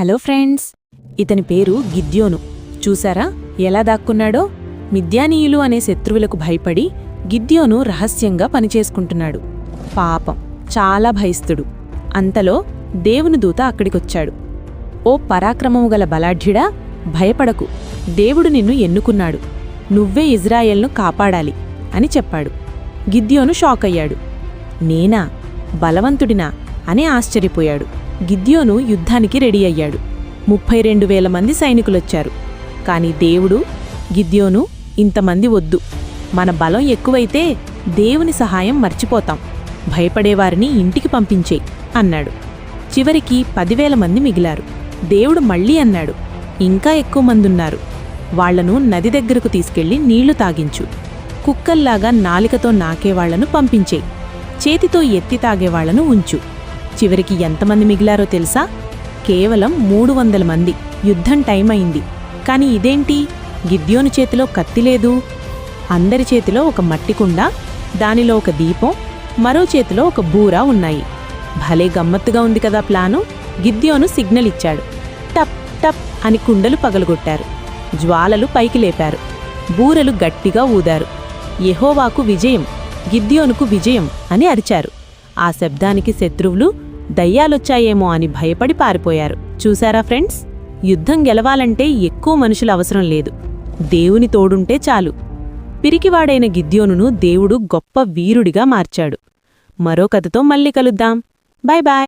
Hello friends ఇతని పేరు గిద్యోను. చూసారా ఎలా దాక్కున్నాడో? మిద్యానీయులు అనే శత్రువులకు భయపడి గిద్యోను రహస్యంగా పనిచేసుకుంటున్నాడు. పాపం చాలా భయస్థుడు. అంతలో దేవుని దూత అక్కడికొచ్చాడు. ఓ పరాక్రమము గల బలాఢ్యుడా భయపడకు. దేవుడు నిన్ను ఎన్నుకున్నాడు. నువ్వే ఇజ్రాయెల్ను కాపాడాలి అని చెప్పాడు. గిద్యోను షాక్ అయ్యాడు నేనా? బలవంతుడినా? అని ఆశ్చర్యపోయాడు. గిద్యోను యుద్ధానికి రెడీ అయ్యాడు. ముప్పై రెండు వేల మంది సైనికులొచ్చారు. కాని దేవుడు గిద్యోను ఇంతమంది వద్దు. మన బలం ఎక్కువైతే దేవుని సహాయం మర్చిపోతాం. భయపడేవారిని ఇంటికి పంపించే అన్నాడు. చివరికి పదివేల మంది మిగిలారు. దేవుడు మళ్ళీ అన్నాడు ఇంకా ఎక్కువ మందున్నారు. వాళ్ళను నది దగ్గరకు తీసుకెళ్ళి నీళ్ళు తాగించు. కుక్కల్లాగా నాలికతో నాకేవాళ్ళను పంపించే. చేతితో ఎత్తి తాగేవాళ్ళను ఉంచు. చివరికి ఎంతమంది మిగిలారో తెలుసా? కేవలం మూడు వందల మంది. యుద్ధం టైం అయింది కానీ ఇదేంటి? గిద్యోను చేతిలో కత్తి లేదు? అందరి చేతిలో ఒక మట్టి కుండ దానిలో ఒక దీపం మరో చేతిలో ఒక బూర ఉన్నాయి. భలే గమ్మత్తుగా ఉంది కదా ప్లాను? గిద్యోను సిగ్నల్ ఇచ్చాడు. టప్ టప్ అని కుండలు పగలగొట్టారు. జ్వాలలు పైకి లేపారు. బూరలు గట్టిగా ఊదారు. యెహోవాకు విజయం గిద్యోనుకు విజయం అని అరిచారు. ఆ శబ్దానికి శత్రువులు దయ్యాలొచ్చాయేమో అని భయపడి పారిపోయారు. చూసారా ఫ్రెండ్స్? యుద్ధం గెలవాలంటే ఎక్కువ మనుషులు అవసరం లేదు. దేవుని తోడుంటే చాలు. పిరికివాడైన గిద్యోనును దేవుడు గొప్ప వీరుడిగా మార్చాడు. మరో కథతో మళ్ళీ కలుద్దాం. Bye bye